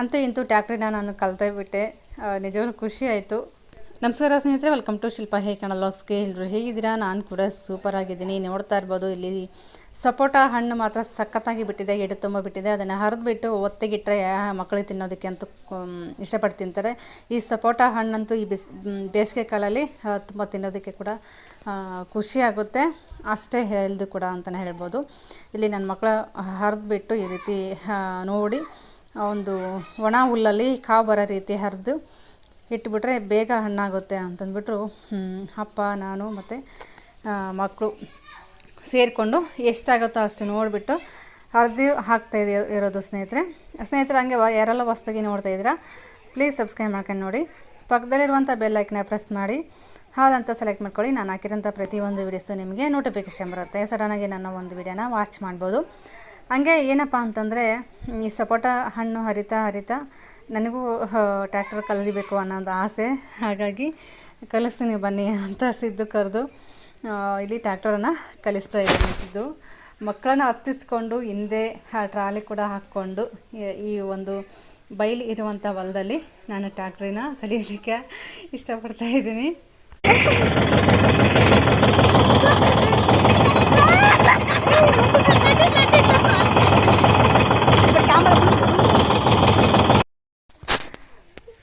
ಅಂತೂ ಇಂತೂ ಟ್ಯಾಕ್ಟ್ರಿನ ನಾನು ಕಲ್ತೇ ಬಿಟ್ಟೆ. ನಿಜವಾಗ್ಲೂ ಖುಷಿ ಆಯಿತು. ನಮಸ್ಕಾರ ಸ್ನೇಹಿತರೆ ವೆಲ್ಕಮ್ ಟು ಶಿಲ್ಪ ಹೇ ಕಣಲಾಗ್ಸ್ಗೆ ಲಾಗ್ಸ್ಗೆ ಎಲ್ಲರೂ ಹೇಗಿದ್ದೀರಾ? ನಾನು ಕೂಡ ಸೂಪರ್ ಆಗಿದ್ದೀನಿ. ನೋಡ್ತಾ ಇರ್ಬೋದು, ಇಲ್ಲಿ ಸಪೋಟ ಹಣ್ಣು ಮಾತ್ರ ಸಖತ್ತಾಗಿ ಬಿಟ್ಟಿದೆ, ಎಡೆ ತುಂಬ ಬಿಟ್ಟಿದೆ. ಅದನ್ನು ಹರಿದ್ಬಿಟ್ಟು ಒತ್ತೆಗಿಟ್ಟರೆ ಮಕ್ಕಳಿಗೆ ತಿನ್ನೋದಕ್ಕೆ ಅಂತೂ ಇಷ್ಟಪಟ್ಟು ತಿಂತಾರೆ. ಈ ಸಪೋಟ ಹಣ್ಣಂತೂ ಈ ಬಿಸ್ ಬೇಸಿಗೆ ಕಾಲಲ್ಲಿ ತುಂಬ ತಿನ್ನೋದಕ್ಕೆ ಕೂಡ ಖುಷಿಯಾಗುತ್ತೆ ಅಷ್ಟೇ ಹೇಳ್ದು ಕೂಡ ಅಂತಲೇ ಹೇಳ್ಬೋದು. ಇಲ್ಲಿ ನನ್ನ ಮಕ್ಕಳ ಹರಿದ್ಬಿಟ್ಟು ಈ ರೀತಿ ನೋಡಿ ಒಂದು ಒಣ ಹುಲ್ಲಲ್ಲಿ ಕಾವು ಬರೋ ರೀತಿ ಹರಿದು ಇಟ್ಬಿಟ್ರೆ ಬೇಗ ಹಣ್ಣಾಗುತ್ತೆ ಅಂತಂದ್ಬಿಟ್ಟು ಅಪ್ಪ, ನಾನು ಮತ್ತು ಮಕ್ಕಳು ಸೇರಿಕೊಂಡು ಎಷ್ಟಾಗುತ್ತೋ ಅಷ್ಟು ನೋಡಿಬಿಟ್ಟು ಹರಿದು ಹಾಕ್ತಾ ಇದೆ ಇರೋದು ಸ್ನೇಹಿತರೆ. ಸ್ನೇಹಿತರೆ, ಹಂಗೆ ಯಾರೆಲ್ಲ ಹೊಸ್ದಾಗಿ ನೋಡ್ತಾ ಇದ್ದೀರಾ ಪ್ಲೀಸ್ ಸಬ್ಸ್ಕ್ರೈಬ್ ಮಾಡ್ಕೊಂಡು ನೋಡಿ. ಪಕ್ಕದಲ್ಲಿರುವಂಥ ಬೆಲ್ಲೈಕ್ನ ಪ್ರೆಸ್ ಮಾಡಿ. ಹಾಲಂತ ಸೆಲೆಕ್ಟ್ ಮಾಡ್ಕೊಳ್ಳಿ. ನಾನು ಹಾಕಿರೋಂಥ ಪ್ರತಿಯೊಂದು ವೀಡಿಯೋಸು ನಿಮಗೆ ನೋಟಿಫಿಕೇಷನ್ ಬರುತ್ತೆ. ಸಡನ್ನಾಗಿ ನನ್ನ ಒಂದು ವಿಡಿಯೋನ ವಾಚ್ ಮಾಡ್ಬೋದು. ಹಂಗೆ ಏನಪ್ಪ ಅಂತಂದರೆ ಈ ಸಪೋಟ ಹಣ್ಣು ಹರಿತಾ ಹರಿತಾ ನನಗೂ ಟ್ರ್ಯಾಕ್ಟರ್ ಕಲಿಬೇಕು ಅನ್ನೋದು ಆಸೆ. ಹಾಗಾಗಿ ಕಲಿಸ್ತೀನಿ ಬನ್ನಿ ಅಂತ ಸಿದ್ದು ಕರೆದು ಇಲ್ಲಿ ಟ್ಯಾಕ್ಟರನ್ನು ಕಲಿಸ್ತಾ ಇದ್ದೀನಿ ಸಿದ್ದು. ಮಕ್ಕಳನ್ನ ಹತ್ತಿಸ್ಕೊಂಡು ಹಿಂದೆ ಟ್ರಾಲಿ ಕೂಡ ಹಾಕ್ಕೊಂಡು, ಈ- ಈ ಒಂದು ಬೈಲಿ ಇರುವಂಥ ಹೊಲದಲ್ಲಿ ನಾನು ಟ್ಯಾಕ್ಟ್ರಿನ ಕಲಿಯೋದಕ್ಕೆ ಇಷ್ಟಪಡ್ತಾ ಇದ್ದೀನಿ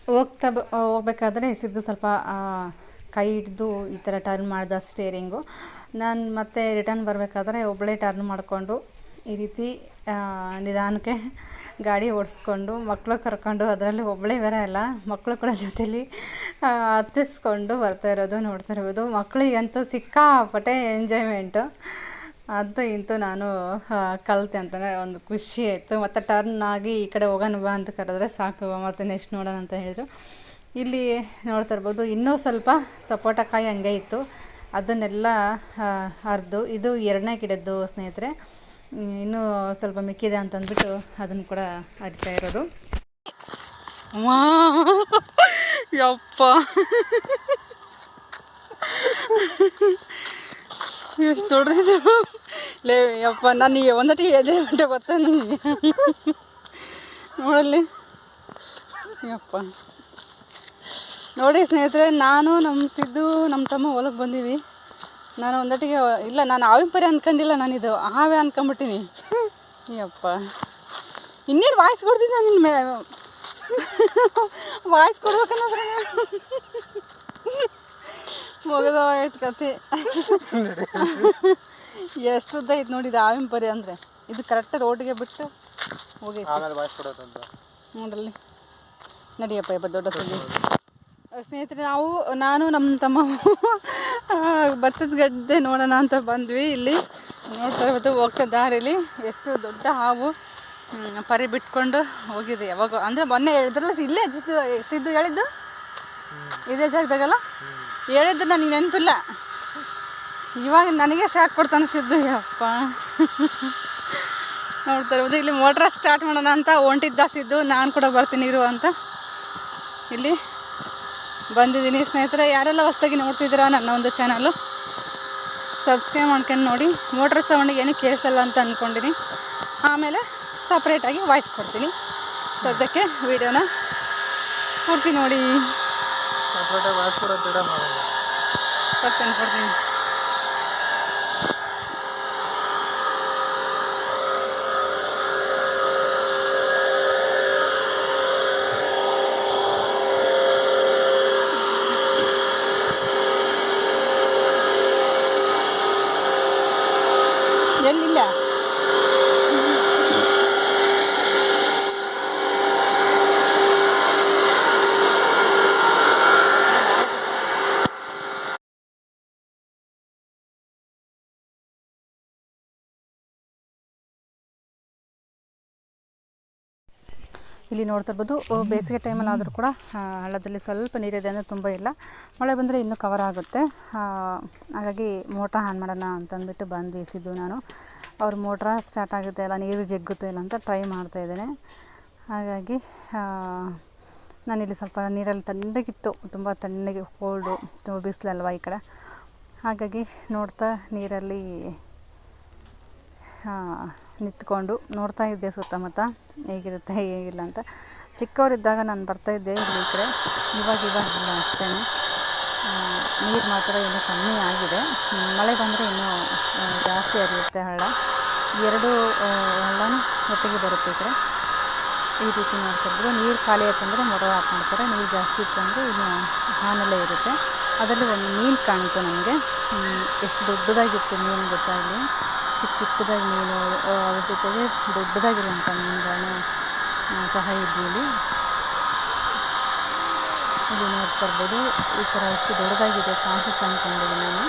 ಹೋಗ್ತಾ ಬ ಹೋಗ್ಬೇಕಾದ್ರೆ ಸಿದ್ದು ಸ್ವಲ್ಪ ಕೈ ಹಿಡ್ದು ಈ ಥರ ಟರ್ನ್ ಮಾಡಿದ ಸ್ಟೇರಿಂಗು ನಾನು ಮತ್ತೆ ರಿಟರ್ನ್ ಬರಬೇಕಾದ್ರೆ ಒಬ್ಬಳೇ ಟರ್ನ್ ಮಾಡಿಕೊಂಡು ಈ ರೀತಿ ನಿಧಾನಕ್ಕೆ ಗಾಡಿ ಓಡಿಸ್ಕೊಂಡು ಮಕ್ಕಳು ಕರ್ಕೊಂಡು ಅದರಲ್ಲಿ ಒಬ್ಬಳೇ ಬೇರೆ ಅಲ್ಲ ಮಕ್ಕಳು ಕೂಡ ಜೊತೇಲಿ ಹತ್ತಿಸ್ಕೊಂಡು ಬರ್ತಾ ಇರೋದು, ನೋಡ್ತಾ ಇರ್ಬೋದು ಮಕ್ಕಳಿಗಂತೂ ಸಿಕ್ಕಾಪಟ್ಟೆ ಎಂಜಾಯ್ಮೆಂಟು ಅದು ಇಂತೂ ನಾನು ಕಲಿತೆ ಅಂತಲೇ ಒಂದು ಖುಷಿ ಆಯಿತು. ಮತ್ತು ಟರ್ನ್ ಆಗಿ ಈ ಕಡೆ ಹೋಗೋಣ ಬಾ ಅಂತ ಕರೆದ್ರೆ ಸಾಕು. ಮತ್ತು ನೆಕ್ಸ್ಟ್ ನೋಡೋಣ ಅಂತ ಹೇಳಿದರು. ಇಲ್ಲಿ ನೋಡ್ತಾ ಇರ್ಬೋದು, ಇನ್ನೂ ಸ್ವಲ್ಪ ಸಪೋಟಕಾಯಿ ಹಂಗೆ ಇತ್ತು. ಅದನ್ನೆಲ್ಲ ಹರಿದು, ಇದು ಎರಡನೇ ಗಿಡದ್ದು ಸ್ನೇಹಿತರೆ. ಇನ್ನೂ ಸ್ವಲ್ಪ ಮಿಕ್ಕಿದೆ ಅಂತಂದ್ಬಿಟ್ಟು ಅದನ್ನು ಕೂಡ ಹರಿತಾ ಇರೋದು. ಯಪ್ಪ! ಎಷ್ಟು ದೊಡ್ಡದು ಲೇ, ಯಪ್ಪ, ನಾನು ಒಂದಟಿ ಎದೆ ಬಿಟ್ಟು ಗೊತ್ತಾ ನನಗೆ? ನೋಡಲ್ಲಿ. ಯಪ್ಪ. ನೋಡಿ ಸ್ನೇಹಿತರೆ ನಾನು ನಮ್ಮ ಸಿದ್ದು ನಮ್ಮ ತಮ್ಮ ಹೊಲಕ್ಕೆ ಬಂದೀವಿ. ನಾನು ಒಂದಟಿಗೆ ಇಲ್ಲ ನಾನು ಆವಿನ ಪರಿ ಅಂದ್ಕೊಂಡಿಲ್ಲ ನಾನಿದು. ಹಾವೇ ಅಂದ್ಕೊಂಬಿಟ್ಟಿನಿ ಅಯ್ಯಪ್ಪ ಇನ್ನೇನು ವಾಯ್ಸ್ ಕೊಡ್ತೀನಿ ನಿನ್ನ ಮೇ ವಾಯ್ಸ್ ಕೊಡ್ಬೇಕನ್ನೋದ್ರೆ ಮುಗಿದ ಆಯ್ತು ಕತೆ ಎಷ್ಟು ಉದ್ದ ಐತೆ ನೋಡಿ ಇದು ಆವಿನ ಪರಿ ಅಂದರೆ. ಇದು ಕರೆಕ್ಟ್ ರೋಡಿಗೆ ಬಿಟ್ಟು ಹೋಗಿ ನೋಡಲ್ಲಿ. ನಡಿಯಪ್ಪ ಇಪ್ಪ ದೊಡ್ಡ ಸ್ನೇಹಿತರೆ, ನಾವು, ನಾನು ನಮ್ಮ ತಮ್ಮ ಭತ್ತದ ಗಡ್ಡೆ ನೋಡೋಣ ಅಂತ ಬಂದ್ವಿ ಇಲ್ಲಿ. ನೋಡ್ತಾ ಇವತ್ತು ಹೋಗ್ತಾ ದಾರಿಲಿ. ಎಷ್ಟು ದೊಡ್ಡ ಹಾವು ಪರಿ ಬಿಟ್ಕೊಂಡು ಹೋಗಿದೆ ಯಾವಾಗ. ಅಂದರೆ ಮೊನ್ನೆ ಹೇಳಿದ್ರಲ್ಲ, ಇಲ್ಲೇ ಜಿದ್ದು ಸಿದ್ದು ಹೇಳಿದ್ದು? ಇದೇ ಜಾಗದಾಗಲ್ಲ? ಹೇಳಿದ್ದು ನನಗೆ ನೆನಪಿಲ್ಲ. ಇವಾಗ ನನಗೆ ಶಾಕ್ ಕೊಡ್ತಾನೆ ಸಿದ್ದು ಯಪ್ಪ. ನೋಡ್ತಾ ಇರ್ಬೋದು ಇಲ್ಲಿ ಮೋಟ್ರ್ ಸ್ಟಾರ್ಟ್ ಮಾಡೋಣ ಅಂತ ಹೊಂಟಿದ್ದ ಸಿದ್ದು. ನಾನು ಕೂಡ ಬರ್ತೀನಿ, ಇರು ಅಂತ. ಇಲ್ಲಿ. ಬಂದಿದ್ದೀನಿ ಸ್ನೇಹಿತರೆ ಯಾರೆಲ್ಲ ಹೊಸ್ದಾಗಿ ನೋಡ್ತಿದ್ದೀರಾ ನನ್ನ ಒಂದು ಚಾನಲ್ಲು ಸಬ್ಸ್ಕ್ರೈಬ್ ಮಾಡ್ಕೊಂಡು ನೋಡಿ. ಮೋಟ್ರ್ ಸೌಂಡಿಗೆ ಏನೂ ಕೇಳಿಸಲ್ಲ ಅಂತ ಅಂದ್ಕೊಂಡಿನಿ ಆಮೇಲೆ ಸಪ್ರೇಟಾಗಿ ವಾಯ್ಸ್ ಕೊಡ್ತೀನಿ. ಸದ್ಯಕ್ಕೆ ವೀಡಿಯೋನ ಪೂರ್ತಿ ನೋಡಿ. ಕೊಡ್ತೀನಿ ಕೊಡ್ತೀನಿ. ചെല്ലില്ല ಇಲ್ಲಿ ನೋಡ್ತಾ ಇರ್ಬೋದು. ಬೇಸಿಗೆ ಟೈಮಲ್ಲಿ ಆದರೂ ಕೂಡ ಹಳ್ಳದಲ್ಲಿ ಸ್ವಲ್ಪ ನೀರಿದೆ ಅಂದರೆ ತುಂಬ ಇಲ್ಲ. ಮಳೆ ಬಂದರೆ ಇನ್ನೂ ಕವರ್ ಆಗುತ್ತೆ. ಹಾಗಾಗಿ ಮೋಟ್ರ್ ಆನ್ ಮಾಡೋಣ ಅಂತಂದ್ಬಿಟ್ಟು ಬಂದು ಬೇಸಿದ್ದು ನಾನು. ಅವ್ರ ಮೋಟ್ರ ಸ್ಟಾರ್ಟ್ ಆಗುತ್ತೆ ಇಲ್ಲ ನೀರು ಜಗ್ಗುತ್ತೆ ಇಲ್ಲ ಅಂತ ಟ್ರೈ ಮಾಡ್ತಾ ಇದ್ದೇನೆ. ಹಾಗಾಗಿ ನಾನಿಲ್ಲಿ ಸ್ವಲ್ಪ ನೀರಲ್ಲಿ ತಣ್ಣಗಿತ್ತು. ತುಂಬ ತಣ್ಣಗೆ ಕೋಲ್ಡು ತುಂಬ ಬಿಸಿಲಲ್ವ ಈ ಕಡೆ. ಹಾಗಾಗಿ ನೋಡ್ತಾ ನೀರಲ್ಲಿ ನಿಂತ್ಕೊಂಡು ನೋಡ್ತಾ ಇದ್ದೆ ಸುತ್ತಮುತ್ತ. ಹೇಗಿರುತ್ತೆ, ಹೇಗಿಲ್ಲ ಅಂತ. ಚಿಕ್ಕವರಿದ್ದಾಗ ನಾನು ಬರ್ತಾಯಿದ್ದೆ ಇಲ್ಲಿ ಈ ಕಡೆ. ಇವಾಗ ಇವಾಗ ಇಲ್ಲ ಅಷ್ಟೇ ನೀರು ಮಾತ್ರ ಇನ್ನೂ ಕಮ್ಮಿ ಆಗಿದೆ. ಮಳೆ ಬಂದರೆ ಇನ್ನೂ ಜಾಸ್ತಿ ಹರಿಯುತ್ತೆ ಹಳ್ಳ. ಎರಡು ಹಳ್ಳನೂ ಒಟ್ಟಿಗೆ ಬರುತ್ತೆ ಈ ಈ ರೀತಿ ಮಾಡ್ತಿದ್ರು ನೀರು ಖಾಲಿ ಆಯ್ತಂದರೆ ಮೊರ ಹಾಕ್ಕೊಳ್ತಾರೆ ನೀರು ಜಾಸ್ತಿ ಇತ್ತಂದರೆ ಇನ್ನು ಹಾನಲ್ಲೇ ಇರುತ್ತೆ. ಅದರಲ್ಲಿ ಒಂದು ಮೀನು ಕಾಣ್ತು ನಮಗೆ. ಎಷ್ಟು ದೊಡ್ಡದಾಗಿತ್ತು ಮೀನು ಗೊತ್ತಾ ಇಲ್ಲಿ. ಚಿಕ್ಕ ಚಿಕ್ಕದಾಗಿ ಮೀನು ಅದ್ರ ಜೊತೆಗೆ ದೊಡ್ಡದಾಗಿರುವಂಥ ಮೀನುಗಳನ್ನು ಸಹ ಇದ್ವು ಇಲ್ಲಿ ಇಲ್ಲಿ ನೋಡ್ತಾ ಇರ್ಬೋದು. ಈ ಥರ ಎಷ್ಟು ದೊಡ್ಡದಾಗಿದೆ ಕಾಣಿಸುತ್ತೆ ಅಂದ್ಕೊಂಡಿದ್ದೀನಿ ನಾನು.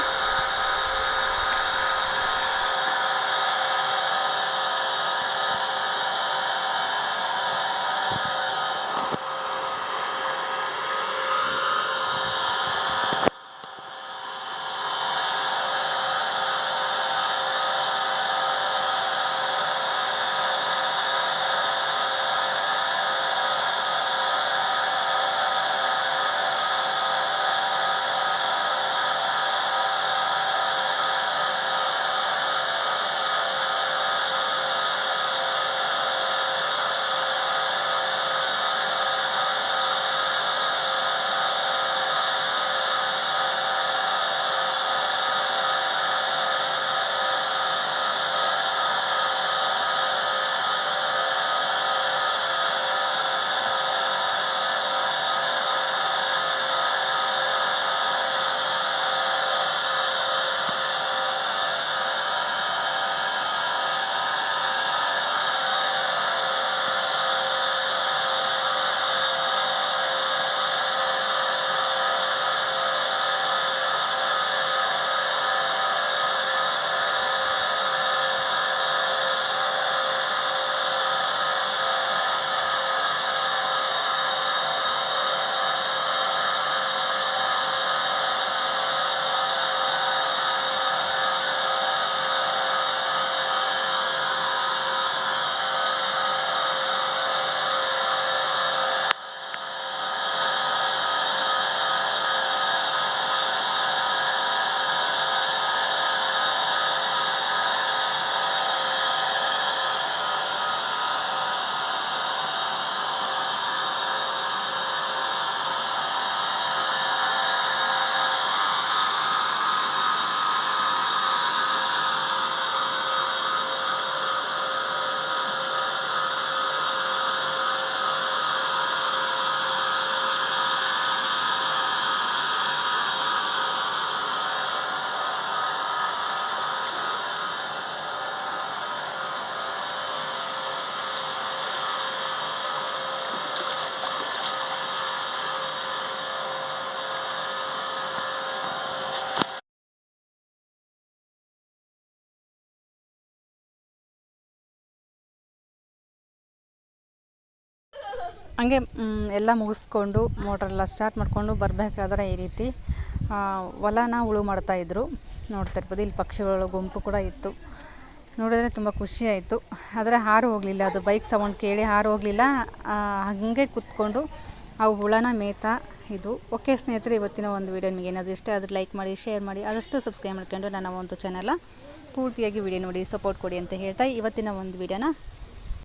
ಹಂಗೆ ಎಲ್ಲ ಮುಗಿಸ್ಕೊಂಡು ಮೋಟ್ರೆಲ್ಲ ಸ್ಟಾರ್ಟ್ ಮಾಡಿಕೊಂಡು ಬರಬೇಕಾದ್ರೆ ಈ ರೀತಿ ಹೊಲನ ಉಳು ಮಾಡ್ತಾಯಿದ್ರು ನೋಡ್ತಾ ಇರ್ಬೋದು, ಇಲ್ಲಿ ಪಕ್ಷಿಗಳ ಗುಂಪು ಕೂಡ ಇತ್ತು. ನೋಡಿದ್ರೆ ತುಂಬ ಖುಷಿ ಆಯಿತು. ಆದರೆ ಹಾರು ಹೋಗಲಿಲ್ಲ, ಅದು ಬೈಕ್ ಸೌಂಡ್ ಕೇಳಿ ಹಾರು ಹೋಗಲಿಲ್ಲ. ಹಾಗೆ ಕೂತ್ಕೊಂಡು ಆ ಹುಳನ ಮೇಯ್ತಾ ಇದು ಓಕೆ ಸ್ನೇಹಿತರೆ, ಇವತ್ತಿನ ಒಂದು ವಿಡಿಯೋ ನಿಮಗೆ ಏನಾದರೂ ಇಷ್ಟ ಆದರೆ ಲೈಕ್ ಮಾಡಿ, ಶೇರ್ ಮಾಡಿ, ಆದಷ್ಟು ಸಬ್ಸ್ಕ್ರೈಬ್ ಮಾಡ್ಕೊಂಡು ನನ್ನ ಒಂದು ಚಾನಲ ಪೂರ್ತಿಯಾಗಿ ವಿಡಿಯೋ ನೋಡಿ ಸಪೋರ್ಟ್ ಕೊಡಿ ಅಂತ ಹೇಳ್ತಾ ಇವತ್ತಿನ ಒಂದು ವಿಡಿಯೋನ